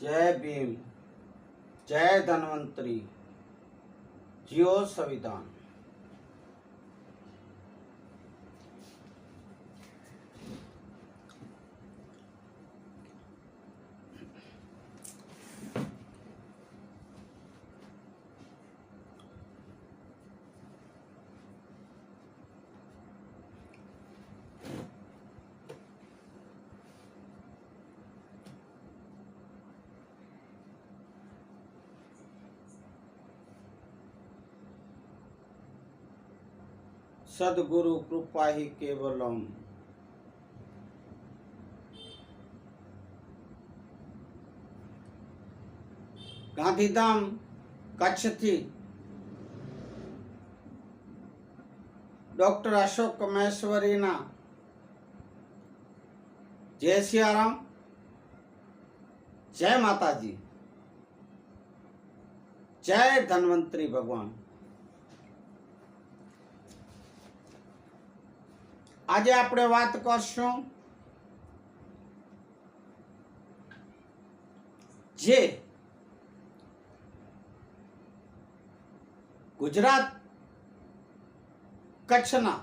જય ભીમ. જય ધન્વંતરી. જીઓ સંવિધાન. સદગુરુ કૃપા હિ કેવલમ ગાંધીધામ કચ્છથી ડોક્ટર અશોક મહેશ્વરીના જય સિયારામ જય માતાજી જય ધન્વંતરી ભગવાન આજે આપણે વાત કરશું જે ગુજરાત કચ્છના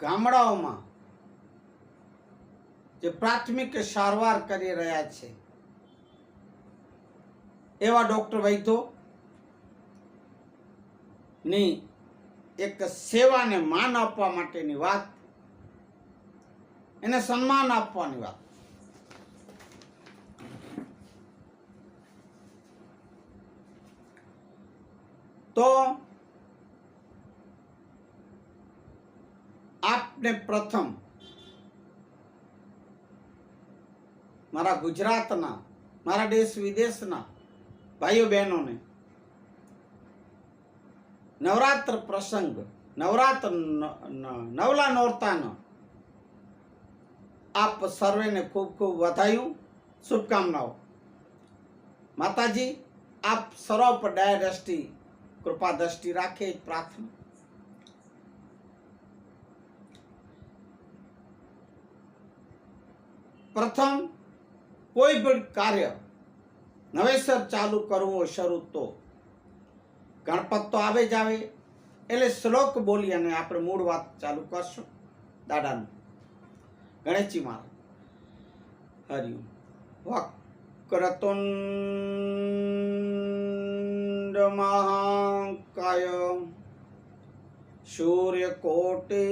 ગામડાઓમાં જે પ્રાથમિક સારવાર કરી રહ્યા છે, એવા ડૉક્ટર વૈદ્યો ની એક સેવાને માન આપવા માટેની વાત. એને સન્માન આપવાની વાત. તો આપને પ્રથમ મારા ગુજરાતના, મારા દેશ વિદેશના ભાઈઓ બહેનોને નવરાત્ર પ્રસંગ, નવરાત્ર નવલા નોરતાનો આપ સર્વેને ખૂબ ખૂબ વધાયું. શુભકામનાઓ. માતાજી, આપ સર્વ પર દયા દ્રષ્ટિ કૃપા દ્રષ્ટિ રાખે, પ્રાર્થના. પ્રથમ, કોઈ પણ કાર્ય નવેસર ચાલુ કરવો શરૂ તો ગણપત તો આવે જ આવે. એટલે શ્લોક બોલી અને આપણે મૂળ વાત ચાલુ કરશું. દાદાનું ગણેશજી મહારાજ. હરિઓમ વક્રતુંડ મહાકાય સૂર્યકોટે